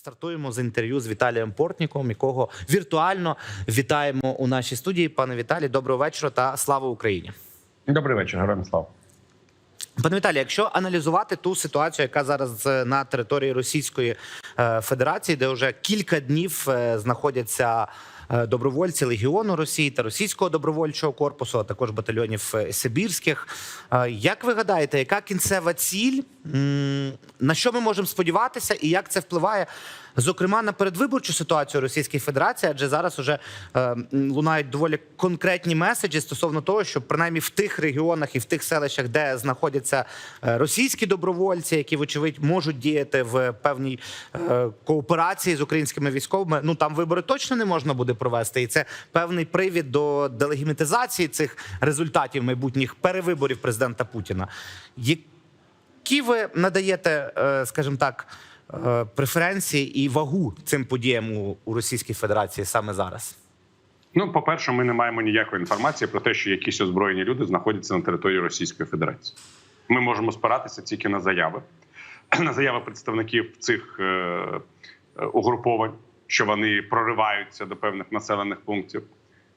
Стартуємо з інтерв'ю з Віталієм Портніком, якого віртуально вітаємо у нашій студії. Пане Віталій, доброго вечора та слава Україні. Добрий вечір, героям слава. Пане Віталій, якщо аналізувати ту ситуацію, яка зараз е, на території Російської е, Федерації, де вже кілька днів е, знаходяться добровольці Легіону Росії та Російського добровольчого корпусу, а також батальйонів е, Сибірських. е, Як ви гадаєте, яка кінцева ціль? На що ми можемо сподіватися, і як це впливає, зокрема, на передвиборчу ситуацію Російської Федерації? Адже зараз уже е, лунають доволі конкретні меседжі стосовно того, що принаймні в тих регіонах і в тих селищах, де знаходяться е, російські добровольці, які вочевидь можуть діяти в певній е, кооперації з українськими військовими, ну там вибори точно не можна буде провести, і це певний привід до делегімітизації цих результатів майбутніх перевиборів президента Путіна. Які ви надаєте, е, скажімо так, преференції і вагу цим подіям у, у Російській Федерації саме зараз? Ну, по-перше, ми не маємо ніякої інформації про те, що якісь озброєні люди знаходяться на території Російської Федерації. Ми можемо спиратися тільки на заяви, на заяви представників цих е, е, угруповань, що вони прориваються до певних населених пунктів.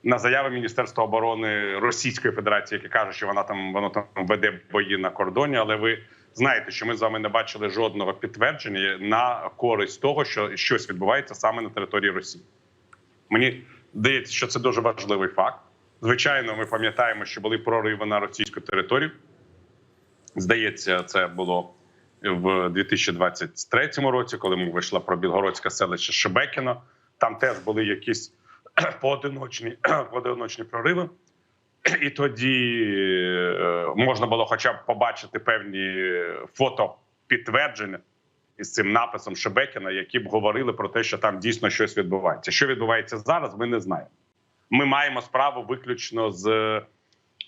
На заяви Міністерства оборони Російської Федерації, яке каже, що вона там воно там веде бої на кордоні. Але ви знаєте, що ми з вами не бачили жодного підтвердження на користь того, що щось відбувається саме на території Росії. Мені здається, що це дуже важливий факт. Звичайно, ми пам'ятаємо, що були прориви на російську територію. Здається, це було в 2023 році, коли ми вийшла про білгородське селище Шебекіно. Там теж були якісь поодиночні, поодиночні прориви. І тоді е, можна було хоча б побачити певні фото підтвердження із цим написом Шебекіна, які б говорили про те, що там дійсно щось відбувається. Що відбувається зараз, ми не знаємо. Ми маємо справу виключно з,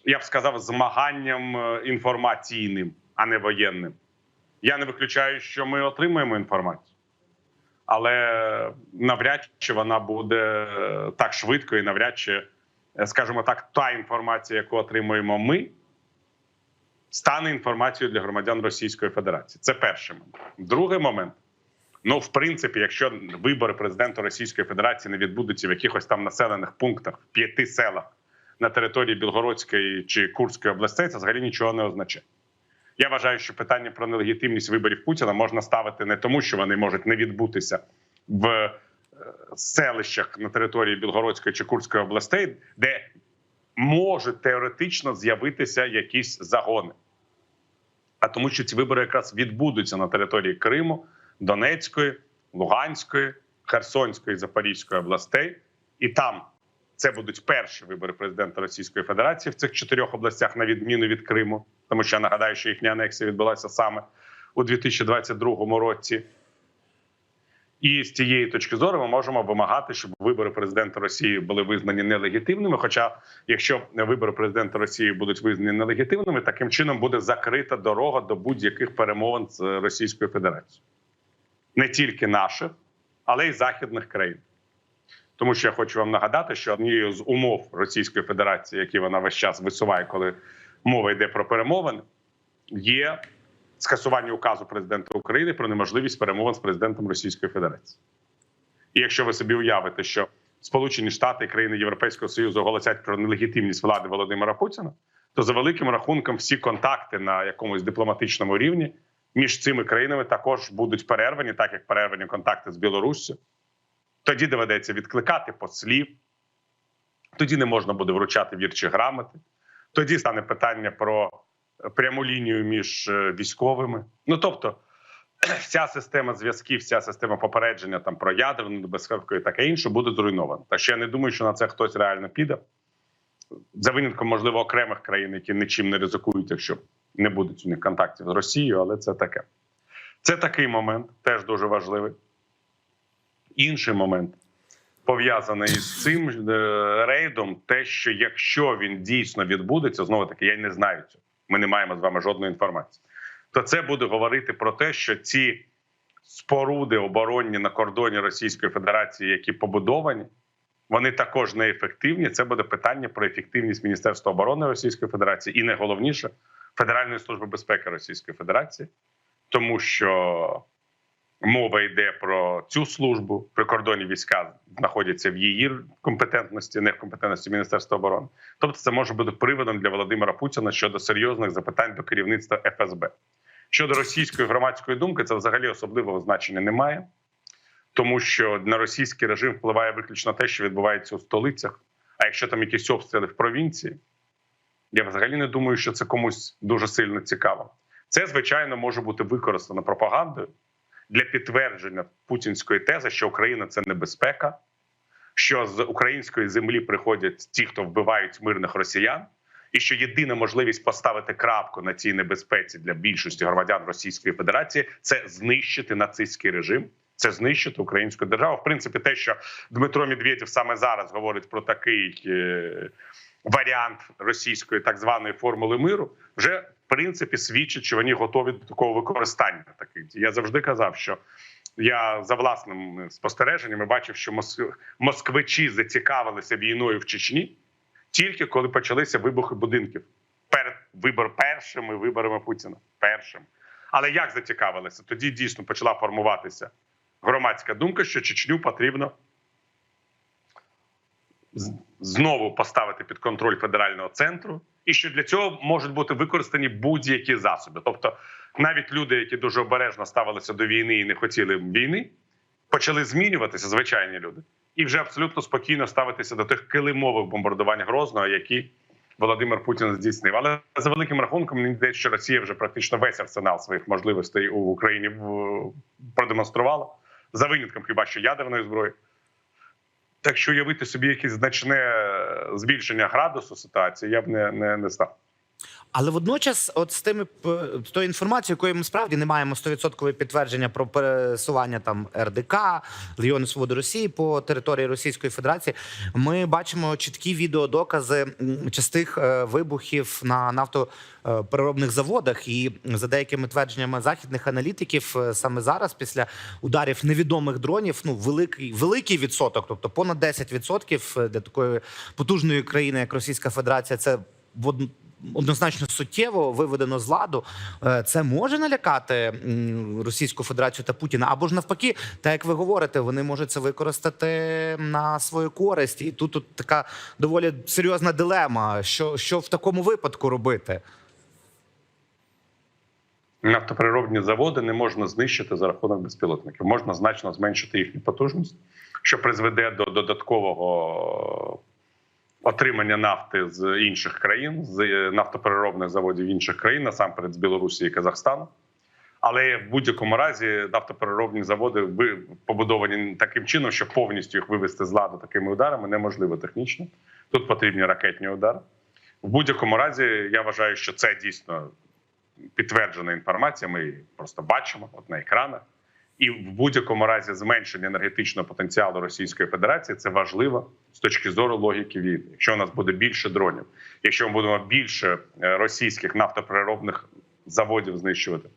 я б сказав, змаганням е, інформаційним, а не воєнним. Я не виключаю, що ми отримаємо інформацію, але навряд чи вона буде е, так швидко і навряд чи, скажімо так, та інформація, яку отримуємо ми, стане інформацією для громадян Російської Федерації. Це перший момент. Другий момент. Ну, в принципі, якщо вибори президента Російської Федерації не відбудуться в якихось там населених пунктах, в п'яти селах на території Білгородської чи Курської областей, це взагалі нічого не означає. Я вважаю, що питання про нелегітимність виборів Путіна можна ставити не тому, що вони можуть не відбутися в е, селищах на території Білгородської чи Курської областей, де можуть теоретично з'явитися якісь загони. А тому, що ці вибори якраз відбудуться на території Криму, Донецької, Луганської, Херсонської, Запорізької областей, і там це будуть перші вибори президента Російської Федерації в цих чотирьох областях, на відміну від Криму, тому що я нагадаю, що їхня анексія відбулася саме у 2022 році. І з цієї точки зору ми можемо вимагати, щоб вибори президента Росії були визнані нелегітимними. Хоча, якщо вибори президента Росії будуть визнані нелегітимними, таким чином буде закрита дорога до будь-яких перемовин з Російською Федерацією, не тільки наших, але й західних країн. Тому що я хочу вам нагадати, що однією з умов Російської Федерації, які вона весь час висуває, коли мова йде про перемовини, є скасування указу президента України про неможливість перемовин з президентом Російської Федерації. І якщо ви собі уявите, що Сполучені Штати і країни Європейського Союзу оголосять про нелегітимність влади Володимира Путіна, то за великим рахунком всі контакти на якомусь дипломатичному рівні між цими країнами також будуть перервані, так як перервані контакти з Білоруссю. Тоді доведеться відкликати послів, тоді не можна буде вручати вірчі грамоти. Тоді стане питання про пряму лінію між е, військовими. Ну тобто, вся система зв'язків, вся система попередження там про ядерну небезпеку і таке інше буде зруйнована. Так що я не думаю, що на це хтось реально піде. За винятком, можливо, окремих країн, які нічим не ризикують, якщо не будуть у них контактів з Росією, але це таке. Це такий момент, теж дуже важливий. Інший момент пов'язаний з цим е, рейдом, те, що якщо він дійсно відбудеться, знову таки я не знаю цього. Ми не маємо з вами жодної інформації. То це буде говорити про те, що ці споруди оборонні на кордоні Російської Федерації, які побудовані, вони також неефективні. Це буде питання про ефективність Міністерства оборони Російської Федерації і найголовніше Федеральної служби безпеки Російської Федерації, тому що Мова йде про цю службу. Прикордонні війська знаходяться в її компетентності, не в компетентності Міністерства оборони. Тобто, це може бути приводом для Володимира Путіна щодо серйозних запитань до керівництва ФСБ. Щодо російської громадської думки, це взагалі особливого значення немає, тому що на російський режим впливає виключно те, що відбувається у столицях. А якщо там якісь обстріли в провінції, я взагалі не думаю, що це комусь дуже сильно цікаво. Це, звичайно, може бути використано пропагандою для підтвердження путінської тези, що Україна це небезпека, що з української землі приходять ті, хто вбивають мирних росіян, і що єдина можливість поставити крапку на цій небезпеці для більшості громадян Російської Федерації це знищити нацистський режим. Це знищити українську державу. В принципі, те, що Дмитро Медведєв саме зараз говорить про такий е, варіант російської так званої формули миру, вже в принципі свідчить, що вони готові до такого використання. Таких я завжди казав, що я за власним спостереженням бачив, що москвичі зацікавилися війною в Чечні тільки коли почалися вибухи будинків перед вибор першими виборами Путіна. Першим. Але як зацікавилися? Тоді дійсно почала формуватися громадська думка, що Чечню потрібно знову поставити під контроль федерального центру, і що для цього можуть бути використані будь-які засоби. Тобто, навіть люди, які дуже обережно ставилися до війни і не хотіли війни, почали змінюватися, звичайні люди, і вже абсолютно спокійно ставитися до тих килимових бомбардувань Грозного, які Володимир Путін здійснив. Але за великим рахунком мені здається, що Росія вже практично весь арсенал своїх можливостей у Україні продемонструвала за винятком хіба що ядерної зброї. Так що уявити собі якесь значне збільшення градусу ситуації, я б не, не, не став. Але водночас, от з тими з тою інформацією, якою ми справді не маємо 100% підтвердження про пересування там РДК, Легіону Свободи Росії по території Російської Федерації, ми бачимо чіткі відеодокази частих е, вибухів на нафтопереробних заводах. І за деякими твердженнями західних аналітиків, е, саме зараз, після ударів невідомих дронів, ну великий великий відсоток, тобто понад 10% для такої потужної країни, як Російська Федерація, це однозначно суттєво виведено з ладу. Е, Це може налякати Російську Федерацію та Путіна, або ж навпаки, так як ви говорите, вони можуть це використати на свою користь. І тут, тут така доволі серйозна дилема. Що, що в такому випадку робити? Нафтопереробні заводи не можна знищити за рахунок безпілотників. Можна значно зменшити їхню потужність, що призведе до додаткового отримання нафти з інших країн, з е, нафтопереробних заводів інших країн, насамперед з Білорусі і Казахстану. Але в будь-якому разі нафтопереробні заводи побудовані таким чином, що повністю їх вивести з ладу такими ударами неможливо технічно. Тут потрібні ракетні удари. В будь-якому разі я вважаю, що це дійсно підтверджена інформація. Ми її просто бачимо от на екранах. І в будь-якому разі зменшення енергетичного потенціалу Російської Федерації це важливо з точки зору логіки війни. Якщо у нас буде більше дронів, якщо ми будемо більше е, російських нафтопереробних заводів знищувати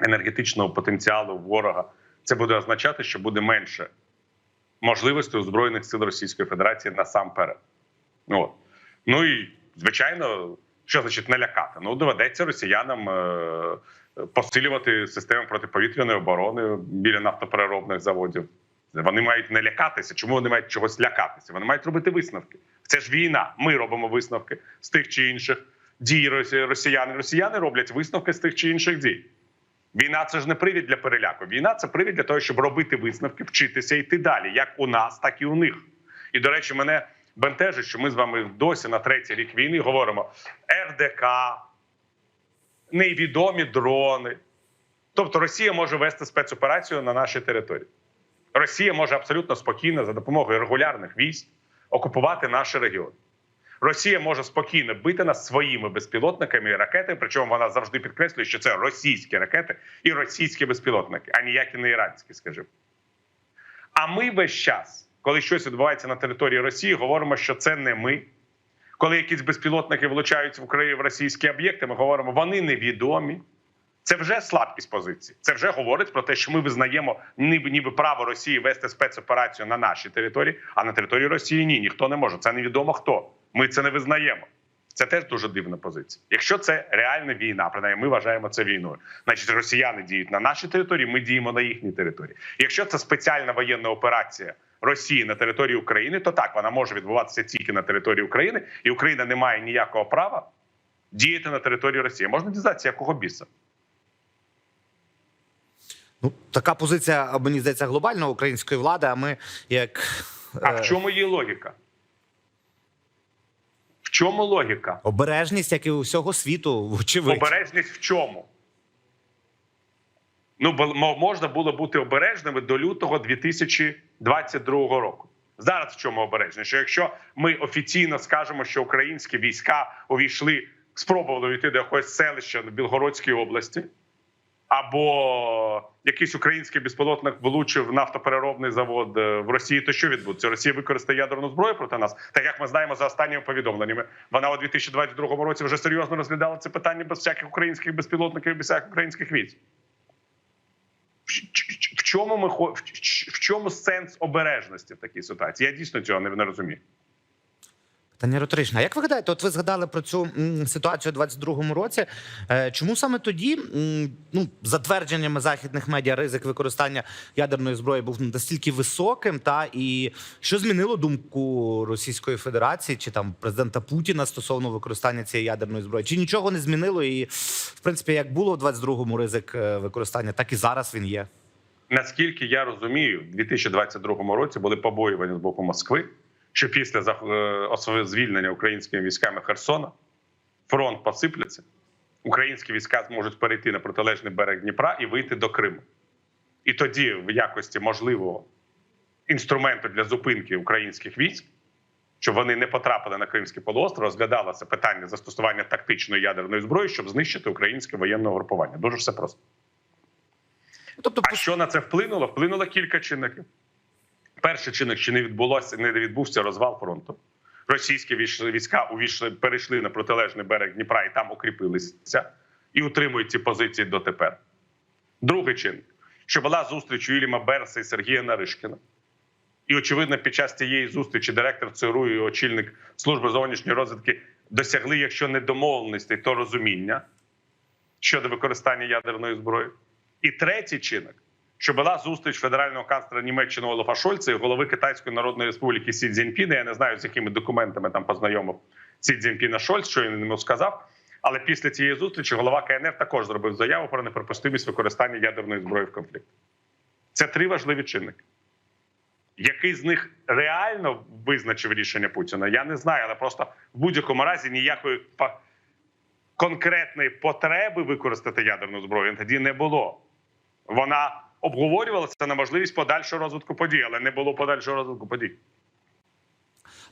енергетичного потенціалу ворога, це буде означати, що буде менше можливостей у збройних сил Російської Федерації насамперед. От. Ну і звичайно, що значить налякати? Ну доведеться росіянам е, посилювати систему протиповітряної оборони біля нафтопереробних заводів. Вони мають не лякатися. Чому вони мають чогось лякатися? Вони мають робити висновки. Це ж війна. Ми робимо висновки з тих чи інших дій росіян. Росіяни роблять висновки з тих чи інших дій. Війна це ж не привід для переляку. Війна це привід для того, щоб робити висновки, вчитися і йти далі, як у нас, так і у них. І до речі, мене бентежить, що ми з вами досі на третій рік війни говоримо РДК, невідомі дрони. Тобто Росія може вести спецоперацію на нашій території. Росія може абсолютно спокійно за допомогою регулярних військ окупувати наші регіони. Росія може спокійно бити нас своїми безпілотниками і ракетами. Причому вона завжди підкреслює, що це російські ракети і російські безпілотники, а ніякі не іранські, скажімо. А ми весь час, коли щось відбувається на території Росії, говоримо, що це не ми. Коли якісь безпілотники влучають в Україну в російські об'єкти, ми говоримо, вони невідомі. Це вже слабкість позиції. Це вже говорить про те, що ми визнаємо ніби, ніби право Росії вести спецоперацію на нашій території, а на території Росії ні, ніхто не може. Це невідомо хто. Ми це не визнаємо. Це теж дуже дивна позиція. Якщо це реальна війна, принаймні ми вважаємо це війною. Значить, росіяни діють на нашій території, ми діємо на їхній території. Якщо це спеціальна воєнна операція Росії на території України, то так вона може відбуватися тільки на території України, і Україна не має ніякого права діяти на території Росії. Можна дізнатися, якого біса? Ну, така позиція, мені здається, глобальна української влади. А ми як А е, в чому її логіка? В чому логіка? обережність, як і у всього світу, вочевидь. Обережність в чому? Ну, можна було бути обережними до лютого 2022 року. Зараз в чому обережність? Що якщо ми офіційно скажемо, що українські війська увійшли, спробували війти до якогось селища в Білгородській області, або якийсь український безпілотник влучив нафтопереробний завод е, в Росії, то що відбудеться? Росія використає ядерну зброю проти нас. Так як ми знаємо за останніми повідомленнями, вона у 2022 році вже серйозно розглядала це питання без всяких українських безпілотників, без всяких українських військ. В чому ми в чому сенс обережності в такій ситуації? Я дійсно цього не розумію. Питання риторичне. А як ви гадаєте, от ви згадали про цю ситуацію у 22-му році? Е, чому саме тоді, ну, за твердженнями західних медіа, ризик використання ядерної зброї був настільки високим? Та і що змінило думку Російської Федерації чи там президента Путіна стосовно використання цієї ядерної зброї? Чи нічого не змінило? І в принципі, як було у 22-му ризик е, використання, так і зараз він є. Наскільки я розумію, в 2022 році були побоювання з боку Москви, що після е, звільнення українськими військами Херсона фронт посипляться, українські війська зможуть перейти на протилежний берег Дніпра і вийти до Криму. І тоді, в якості можливого інструменту для зупинки українських військ, щоб вони не потрапили на Кримський полуостров, розглядалося питання застосування тактичної ядерної зброї, щоб знищити українське воєнне угрупування. Дуже все просто. Тобто, А що на це вплинуло? Вплинуло кілька чинників. Перший чинник, що не відбулося, не відбувся розвал фронту. Російські війська увійшли, перейшли на протилежний берег Дніпра і там укріпилися і утримують ці позиції дотепер. Другий чинник, що була зустріч Вільяма Берса і Сергія Наришкіна. І, очевидно, під час цієї зустрічі директор ЦРУ і очільник служби зовнішньої розвідки досягли, якщо не домовленостей, то розуміння щодо використання ядерної зброї. І третій чинник, що була зустріч федерального канцлера Німеччини Олафа Шольца і голови Китайської Народної Республіки Сі Цзіньпіна. Я не знаю, з якими документами там познайомив Сі Цзіньпіна Шольц, що він йому сказав. Але після цієї зустрічі голова КНР також зробив заяву про неприпустимість використання ядерної зброї в конфлікті. Це три важливі чинники. Який з них реально визначив рішення Путіна, я не знаю, але просто в будь-якому разі ніякої конкретної потреби використати ядерну зброю тоді не було. Вона обговорювалася на можливість подальшого розвитку подій, але не було подальшого розвитку подій.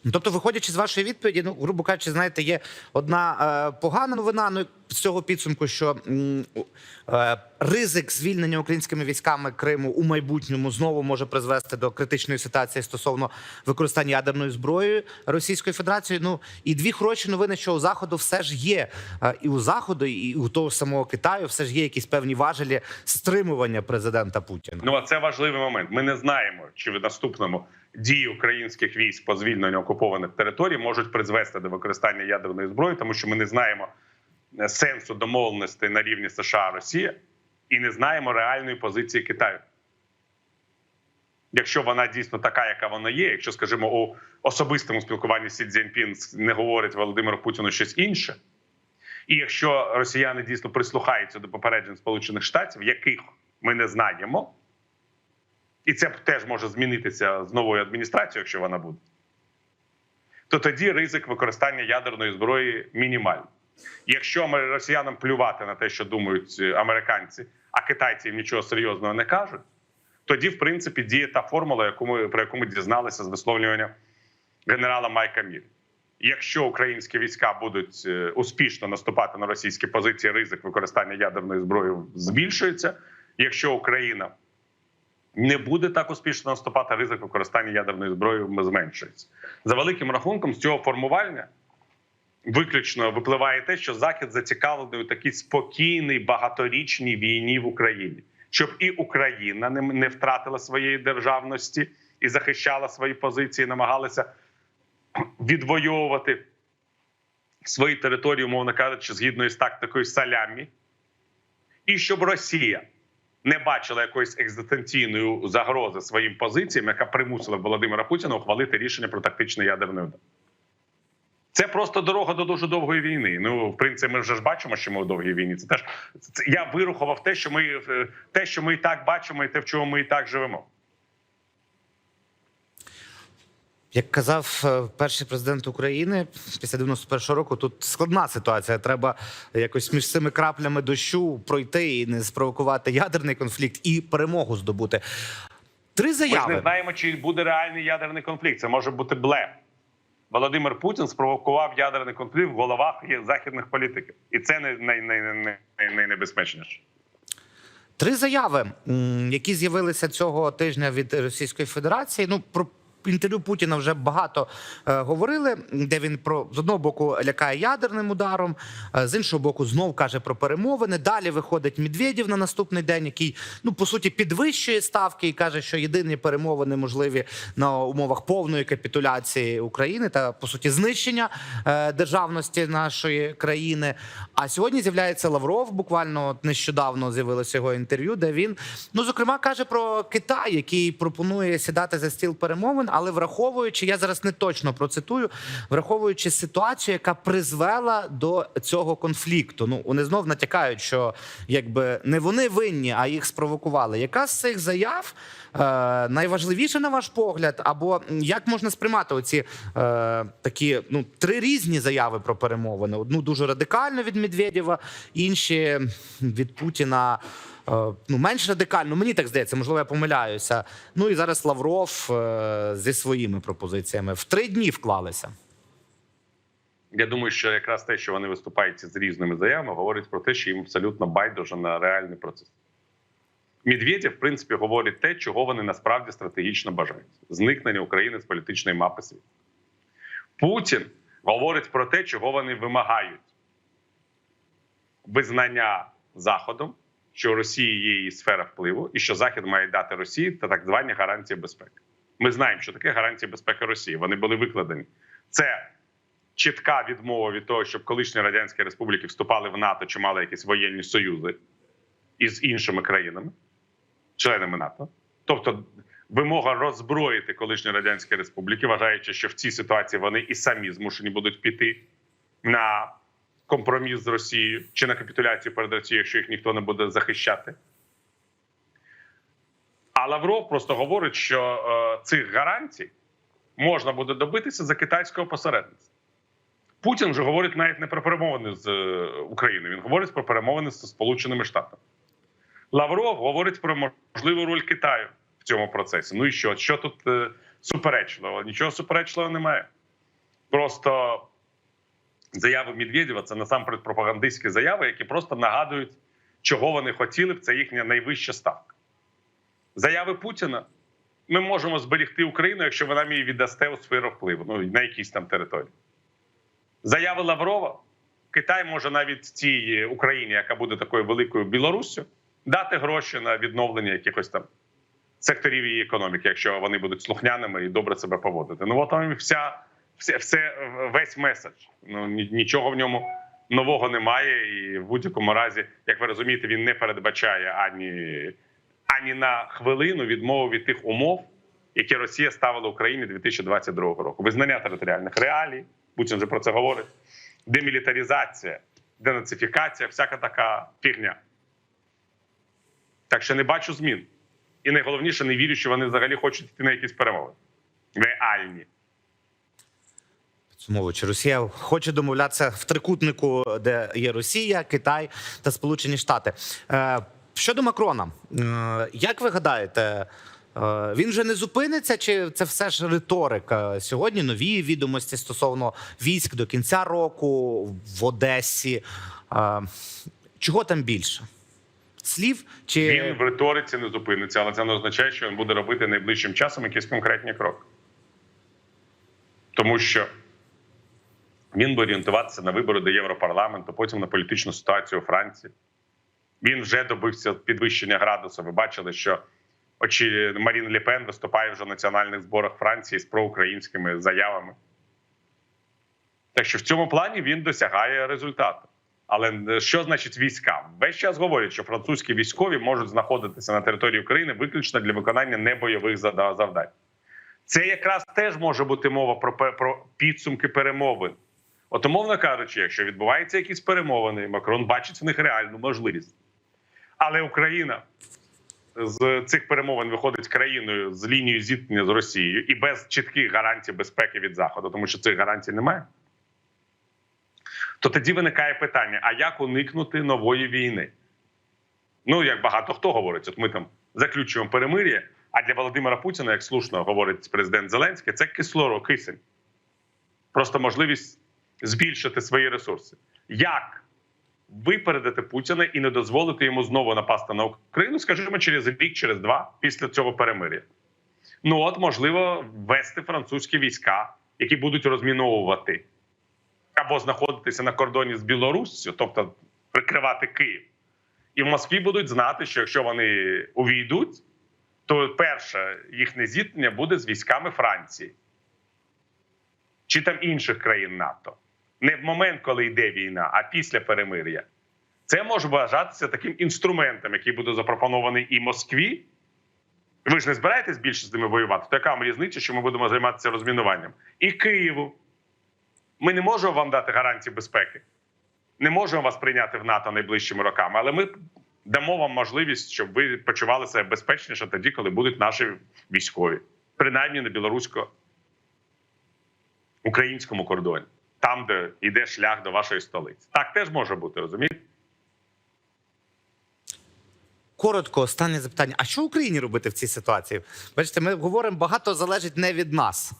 Ну, тобто, виходячи з вашої відповіді, ну грубо кажучи, знаєте, є одна е, погана новина. Ну з цього підсумку, що е, ризик звільнення українськими військами Криму у майбутньому знову може призвести до критичної ситуації стосовно використання ядерної зброї Російської Федерації. Ну і дві хороші новини, що у заходу все ж є, е, і у заходу, і у того самого Китаю, все ж є якісь певні важелі стримування президента Путіна. Ну а це важливий момент. Ми не знаємо, чи в наступному дії українських військ по звільненню окупованих територій можуть призвести до використання ядерної зброї, тому що ми не знаємо е, сенсу домовленостей на рівні США Росія і не знаємо реальної позиції Китаю. Якщо вона дійсно така, яка вона є, якщо, скажімо, у особистому спілкуванні Сі Цзіньпін не говорить Володимиру Путіну щось інше, і якщо росіяни дійсно прислухаються до попереджень Сполучених Штатів, яких ми не знаємо, і це теж може змінитися з новою адміністрацією, якщо вона буде, то тоді ризик використання ядерної зброї мінімальний. Якщо росіянам плювати на те, що думають е, американці, а китайці нічого серйозного не кажуть, тоді, в принципі, діє та формула, яку ми, про яку ми дізналися з висловлювання генерала Майка Міль. Якщо українські війська будуть е, успішно наступати на російські позиції, ризик використання ядерної зброї збільшується. Якщо Україна не буде так успішно наступати, ризик використання ядерної зброї зменшується. За великим рахунком, з цього формування виключно випливає те, що Захід зацікавлений у такій спокійній багаторічній війні в Україні, щоб і Україна не, втратила своєї державності і захищала свої позиції, намагалася відвоювати свої території, умовно кажучи, згідно із тактикою салямі, і щоб Росія не бачила якоїсь екзистенційної загрози своїм позиціям, яка примусила Володимира Путіна ухвалити рішення про тактичний ядерний удар. Це просто дорога до дуже довгої війни. Ну, в принципі, ми вже ж бачимо, що ми у довгій війні. Це теж це, я вирухував те, що ми е, те, що ми і так бачимо, і те, в чому ми і так живемо. Як казав е, перший президент України після 91-го року, тут складна ситуація. Треба якось між цими краплями дощу пройти і не спровокувати ядерний конфлікт і перемогу здобути. Три Ми ж не знаємо, чи буде реальний ядерний конфлікт. Це може бути блеф. Володимир Путін спровокував ядерний конфлікт в головах західних політиків, і це не най, най, най, най, найнебезпечніше. Три заяви, які з'явилися цього тижня від Російської Федерації. Ну про інтерв'ю Путіна вже багато е, говорили, де він про з одного боку лякає ядерним ударом, е, з іншого боку, знов каже про перемовини. Далі виходить Медведєв на наступний день, який ну по суті підвищує ставки і каже, що єдині перемовини можливі на умовах повної капітуляції України та по суті знищення е, державності нашої країни. А сьогодні з'являється Лавров. Буквально от нещодавно з'явилося його інтерв'ю, де він ну зокрема каже про Китай, який пропонує сідати за стіл перемовин, але враховуючи, я зараз не точно процитую, враховуючи ситуацію, яка призвела до цього конфлікту. Ну вони знов натякають, що якби не вони винні, а їх спровокували. Яка з цих заяв е, найважливіша на ваш погляд? Або як можна сприймати оці е, такі ну три різні заяви про перемовини? Одну дуже радикально від Медведєва, інші від Путіна. Е, Ну, менш радикально, мені так здається, можливо, я помиляюся. Ну і зараз Лавров е, зі своїми пропозиціями в три дні вклалися. Я думаю, що якраз те, що вони виступають з різними заявами, говорить про те, що їм абсолютно байдуже на реальний процес. Медведєв, в принципі, говорить те, чого вони насправді стратегічно бажають: зникнення України з політичної мапи світу. Путін говорить про те, чого вони вимагають: визнання Заходом, що Росії є її сфера впливу, і що Захід має дати Росії та так звані гарантії безпеки. Ми знаємо, що таке гарантії безпеки Росії. Вони були викладені. Це чітка відмова від того, щоб колишні радянські республіки вступали в НАТО чи мали якісь воєнні союзи із іншими країнами, членами НАТО. Тобто, вимога роззброїти колишні радянські республіки, вважаючи, що в цій ситуації вони і самі змушені будуть піти на компроміс з Росією чи на капітуляцію перед Росією, якщо їх ніхто не буде захищати. А Лавров просто говорить, що е, цих гарантій можна буде добитися за китайського посередництва. Путін вже говорить навіть не про перемовини з е, Україною, він говорить про перемовини з Сполученими Штатами. Лавров говорить про можливу роль Китаю в цьому процесі. Ну і що? Що тут е, суперечливого? Нічого суперечливого немає. Просто заяви Медведєва це насамперед пропагандистські заяви, які просто нагадують, чого вони хотіли б. Це їхня найвища ставка. Заяви Путіна. Ми можемо зберегти Україну, якщо ви нам її віддасте у сферу впливу, ну на якійсь там території. Заяви Лаврова, Китай може навіть цій Україні, яка буде такою великою Білоруссю, дати гроші на відновлення якихось там секторів її економіки, якщо вони будуть слухняними і добре себе поводити. Ну от вам вся, вся, все, весь меседж. Ну нічого в ньому нового немає, і в будь-якому разі, як ви розумієте, він не передбачає ані, ані на хвилину відмову від тих умов, які Росія ставила Україні 2022 року. Визнання територіальних реалій. Путін вже про це говорить. Демілітаризація, денацифікація, всяка така фігня. Так що не бачу змін. І найголовніше, не вірю, що вони взагалі хочуть йти на якісь перемови. Реальні. Підсумовуючи, Росія хоче домовлятися в трикутнику, де є Росія, Китай та Сполучені Штати. Е, щодо Макрона, е, як ви гадаєте, е, він вже не зупиниться, чи це все ж риторика? Сьогодні нові відомості стосовно військ до кінця року в Одесі. Чого там більше? Слів чи Він в риториці не зупиниться, але це не означає, що він буде робити найближчим часом якісь конкретні кроки. Тому що він буде орієнтуватися на вибори до Європарламенту, потім на політичну ситуацію у Франції. Він вже добився підвищення градусу. Ви бачили, що очі Марін Лепен виступає вже в національних зборах Франції з проукраїнськими заявами. Так що в цьому плані він досягає результату. Але е, що значить війська? Весь час говорять, що французькі військові можуть знаходитися на території України виключно для виконання небойових завдань. Це якраз теж може бути мова про, про підсумки перемовин. От, умовно кажучи, якщо відбуваються якісь перемовини, Макрон бачить в них реальну можливість. Але Україна з цих перемовин виходить країною з лінією зіткнення з Росією і без чітких гарантій безпеки від Заходу, тому що цих гарантій немає. То тоді виникає питання: а як уникнути нової війни? Ну, як багато хто говорить, от ми там заключуємо перемир'я, а для Володимира Путіна, як слушно говорить президент Зеленський, це кислород, кисень. Просто можливість збільшити свої ресурси. Як випередити Путіна і не дозволити йому знову напасти на Україну, скажімо, через рік, через два після цього перемир'я? Ну от можливо ввести французькі війська, які будуть розміновувати або знаходитися на кордоні з Білоруссю, тобто прикривати Київ. І в Москві будуть знати, що якщо вони увійдуть, то перше їхнє зіткнення буде з військами Франції чи там інших країн НАТО. Не в момент, коли йде війна, а після перемир'я. Це може вважатися таким інструментом, який буде запропонований і Москві. Ви ж не збираєтесь більше з ними воювати? То яка вам різниця, що ми будемо займатися розмінуванням? І Києву. Ми не можемо вам дати гарантії безпеки, не можемо вас прийняти в НАТО найближчими роками, але ми дамо вам можливість, щоб ви почували себе безпечніше тоді, коли будуть наші військові, принаймні на білорусько-українському кордоні, там, де йде шлях до вашої столиці. Так теж може бути, розумієте? Коротко, останнє запитання. А що Україні робити в цій ситуації? Бачите, ми говоримо, багато залежить не від нас.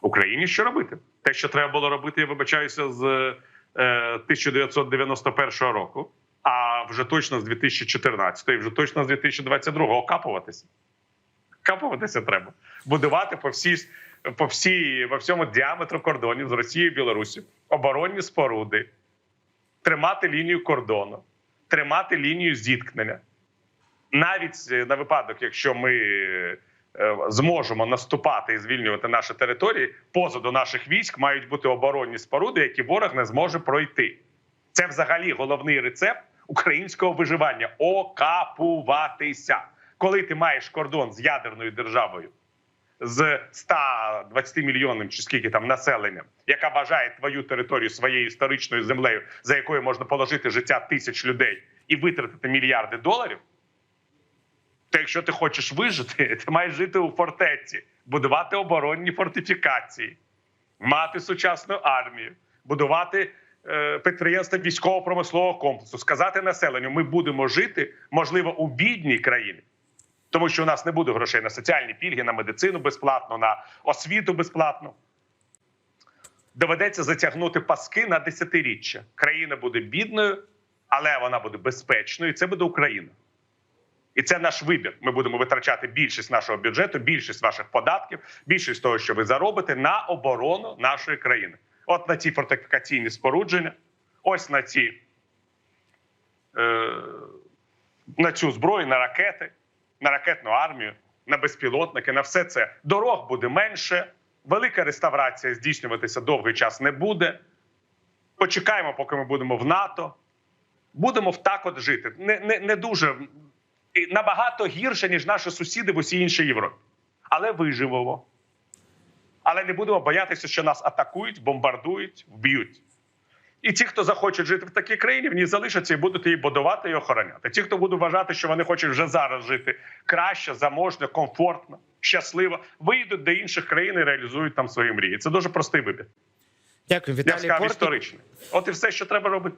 Україні що робити? Те, що треба було робити, я вибачаюся з е, 1991 року, а вже точно з 2014, і вже точно з 2022 окапуватися. Капуватися треба. Будувати по всій, по всій, по всьому діаметру кордонів з Росією і Білорусі оборонні споруди, тримати лінію кордону, тримати лінію зіткнення. Навіть е, на випадок, якщо ми е, зможемо наступати і звільнювати наші території, позаду наших військ мають бути оборонні споруди, які ворог не зможе пройти. Це взагалі головний рецепт українського виживання окапуватися. Коли ти маєш кордон з ядерною державою з 120 мільйонним чи скільки там населенням, яка вважає твою територію своєю історичною землею, за якою можна положити життя тисяч людей і витратити мільярди доларів. То якщо ти хочеш вижити, ти маєш жити у фортеці, будувати оборонні фортифікації, мати сучасну армію, будувати е, підприємства військово-промислового комплексу, сказати населенню, ми будемо жити, можливо, у бідній країні, тому що у нас не буде грошей на соціальні пільги, на медицину безплатно, на освіту безплатно. Доведеться затягнути паски на десятиріччя. Країна буде бідною, але вона буде безпечною. і Це буде Україна. І це наш вибір. Ми будемо витрачати більшість нашого бюджету, більшість ваших податків, більшість того, що ви заробите, на оборону нашої країни. От на ці фортифікаційні спорудження, ось на ці е, на цю зброю, на ракети, на ракетну армію, на безпілотники, на все це. Дорог буде менше, велика реставрація здійснюватися довгий час не буде. Почекаємо, поки ми будемо в НАТО. Будемо так от жити. Не, не, не дуже набагато гірше, ніж наші сусіди в усій іншій Європі. Але виживемо. Але не будемо боятися, що нас атакують, бомбардують, вб'ють. І ті, хто захочуть жити в такій країні, в ній залишаться і будуть її будувати і охороняти. Ті, хто будуть вважати, що вони хочуть вже зараз жити краще, заможно, комфортно, щасливо, вийдуть до інших країн і реалізують там свої мрії. Це дуже простий вибір. Дякую, Я сказав, історичний. От і все, що треба робити.